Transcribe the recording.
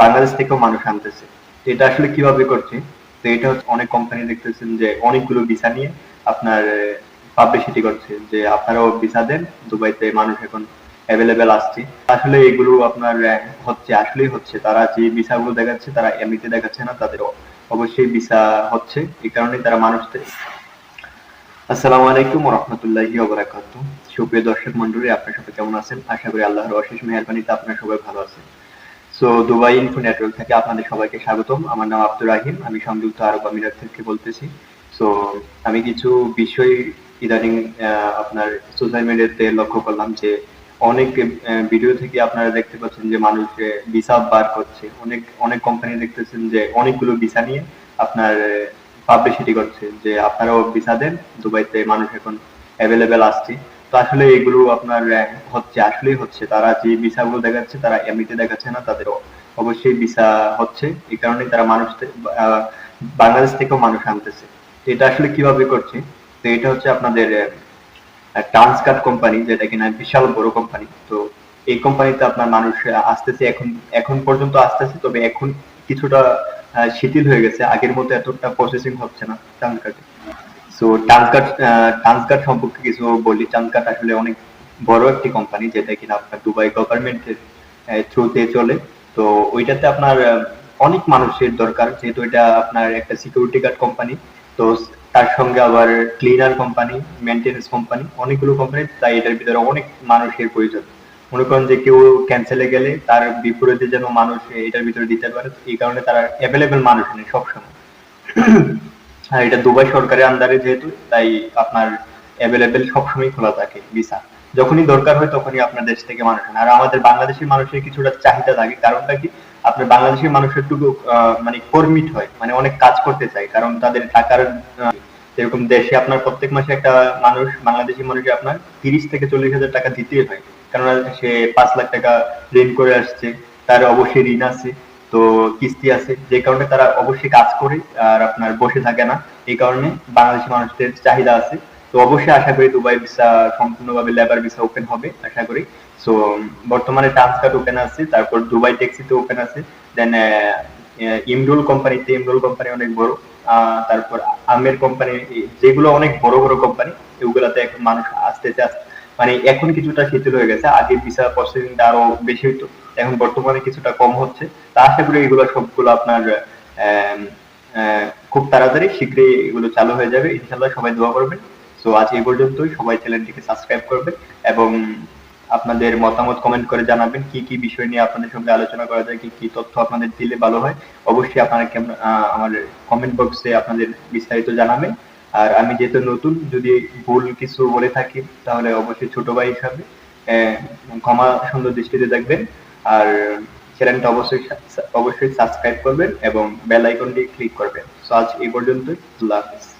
বাংলাদেশ থেকেও মানুষ আনতেছে। তো এটা আসলে কীভাবে করছে? তো এটা হচ্ছে অনেক কোম্পানি দেখতেছেন যে অনেকগুলো ভিসা নিয়ে আপনার পাবলিসিটি করছে যে আপনারাও ভিসা দেন, দুবাইতে মানুষ এখন অ্যাভেলেবেল আসছে। আসলে এগুলো আপনার হচ্ছে, আসলেই হচ্ছে। তারা যে ভিসাগুলো দেখাচ্ছে, তারা এমনিতে দেখাচ্ছে না, তাদের অবশ্যই ভিসা হচ্ছে। এই কারণে তারা মানুষদের আসসালামু আলাইকুম রহমতুল্লাহি ওবরাকাতু সুপ্রিয় দর্শক মন্ডলী আপনারা সবাই কেমন আছেন? আশা করি আল্লাহর অশেষ মেহেরবানিতে আপনারা সবাই ভালো আছেন। সো দুবাই ইনফো নেটওয়ার্ক থেকে আপনাদের সবাইকে স্বাগতম। আমার নাম আব্দুর রাহিম, আমি সংযুক্ত আরব আমিরাত থেকে বলতেছি। সো আমি কিছু বিষয় ইদানিং আপনার সোশ্যাল মিডিয়াতে লক্ষ্য করলাম যে, অনেক ভিডিও থেকে আপনারা দেখতে পাচ্ছেন যে মানুষ ভিসা বার করছে। অনেক অনেক কোম্পানি দেখতেছেন যে অনেকগুলো ভিসা নিয়ে আপনার পাবলিসিটি করছে যে আপনারাও ভিসা দেন, দুবাইতে মানুষ এখন অ্যাভেলেবেল আসছে। তো আসলে এগুলো আপনার হচ্ছে, আসলেই হচ্ছে। তারা যে ভিসাগুলো দেখাচ্ছে, তারা এমনিতে দেখাচ্ছে না, তাদের অবশ্যই ভিসা হচ্ছে। এই কারণে তারা মানুষ বাংলাদেশ থেকেও মানুষ আনতেছে। এটা আসলে কীভাবে করছে? তো এটা হচ্ছে আপনাদের ট্রান্সকাট কোম্পানি, যেটা কিনা বিশাল বড় কোম্পানি। তো এই কোম্পানিতে আপনার মানুষ আসতেছে এখন এখন পর্যন্ত আসতেছে। তবে এখন কিছুটা শিথিল হয়ে গেছে। আগের মতো এতটা প্রসেসিং হচ্ছে না ট্রান্সকাটে। সো ট্রান্সকাট ট্রান্সকাট সম্পর্কে কিছু বলি। ট্রান্সকাট আসলে অনেক বড় একটি কোম্পানি যেটা কিনা আপনার দুবাই গভর্নমেন্টের থ্রুতে চলে। তো ওইটাতে আপনার আহ, অনেক মানুষের দরকার যেহেতু এটা আপনার একটা সিকিউরিটি গার্ড কোম্পানি তো তার সঙ্গে আবার ক্লিনার কোম্পানি মেনটেন্যান্স কোম্পানি অনেকগুলো কোম্পানি তাই এটার ভিতরে অনেক মানুষের প্রয়োজন। মনে করেন যে কেউ ক্যান্সেলে গেলে তার বিপরীতে যেন মানুষ এটার ভিতরে দিতে পারে এই কারণে তারা অ্যাভেলেবেল মানুষ নেই সবসময়। আর এটা দুবাই সরকারের আন্ডারে যেহেতু তাই আপনার অ্যাভেলেবেল সবসময় খোলা থাকে ভিসা যখনই দরকার হয় তখনই আপনার দেশ থেকে মানুষ। আর আমাদের বাংলাদেশের মানুষের কিছুটা চাহিদা থাকে কারণটা কি? আপনার বাংলাদেশের মানুষের টুকু আহ, মানে কর্মিট হয় মানে অনেক কাজ করতে চায় কারণ তাদের টাকার যেরকম দেশে আপনার প্রত্যেক মাসে একটা মানুষ বাংলাদেশি মানুষকে আপনার তিরিশ থেকে চল্লিশ হাজার টাকা দিতেই হয়। কারণ সে পাঁচ লাখ টাকা ঋণ করে আসছে তার অবশ্যই ঋণ আছে। তো কিস্তি আছে, যে কারণে তারা অবশ্যই কাজ করে আর আপনার বসে থাকে না। এই কারণে বাংলাদেশি মানুষদের চাহিদা আছে। তো অবশ্যই আশা করি দুবাই ভিসা সম্পূর্ণভাবে লেবার ভিসা ওপেন হবে, আশা করি। সো বর্তমানে ট্রান্সকার্ট ওপেন আছে, তারপর দুবাই ট্যাক্সিতে ওপেন আছে দেন ইমরুল কোম্পানিতে ইমরুল কোম্পানি অনেক বড় তারপর আমের কোম্পানি যেগুলো অনেক বড় বড় কোম্পানি এগুলাতে এখন মানুষ আসতেছে আসতে মানে এখন কিছুটা শিথিল হয়ে গেছে। আগে ভিসা প্রসেসিংটা আরও বেশি হতো এখন বর্তমানে কিছুটা কম হচ্ছে। তা আশা করি এগুলো সবগুলো আপনার খুব তাড়াতাড়ি শীঘ্রই এগুলো চালু হয়ে যাবে। ইনশাল্লাহ সবাই দোয়া করবেন। তো আজ এই পর্যন্তই। সবাই চ্যানেলটিকে সাবস্ক্রাইব করবেন এবং আপনাদের মতামত কমেন্ট করে জানাবেন। কি কি বিষয় নিয়ে আপনাদের সঙ্গে আলোচনা করা যায়, কি কি তথ্য আপনাদের দিলে ভালো হয়? অবশ্যই আপনারা আমার কমেন্ট বক্সে আপনাদের বিস্তারিত জানাবেন। আর আমি যেহেতু নতুন, যদি ভুল কিছু বলে থাকি, তাহলে অবশ্যই ছোট ভাই হিসাবে ক্ষমা সুন্দর দৃষ্টিতে দেখবেন। আর চ্যানেলটা অবশ্যই অবশ্যই সাবস্ক্রাইব করবেন এবং বেল আইকনটি ক্লিক করবেন। সো আজ এই পর্যন্তই, আল্লাহ হাফিজ।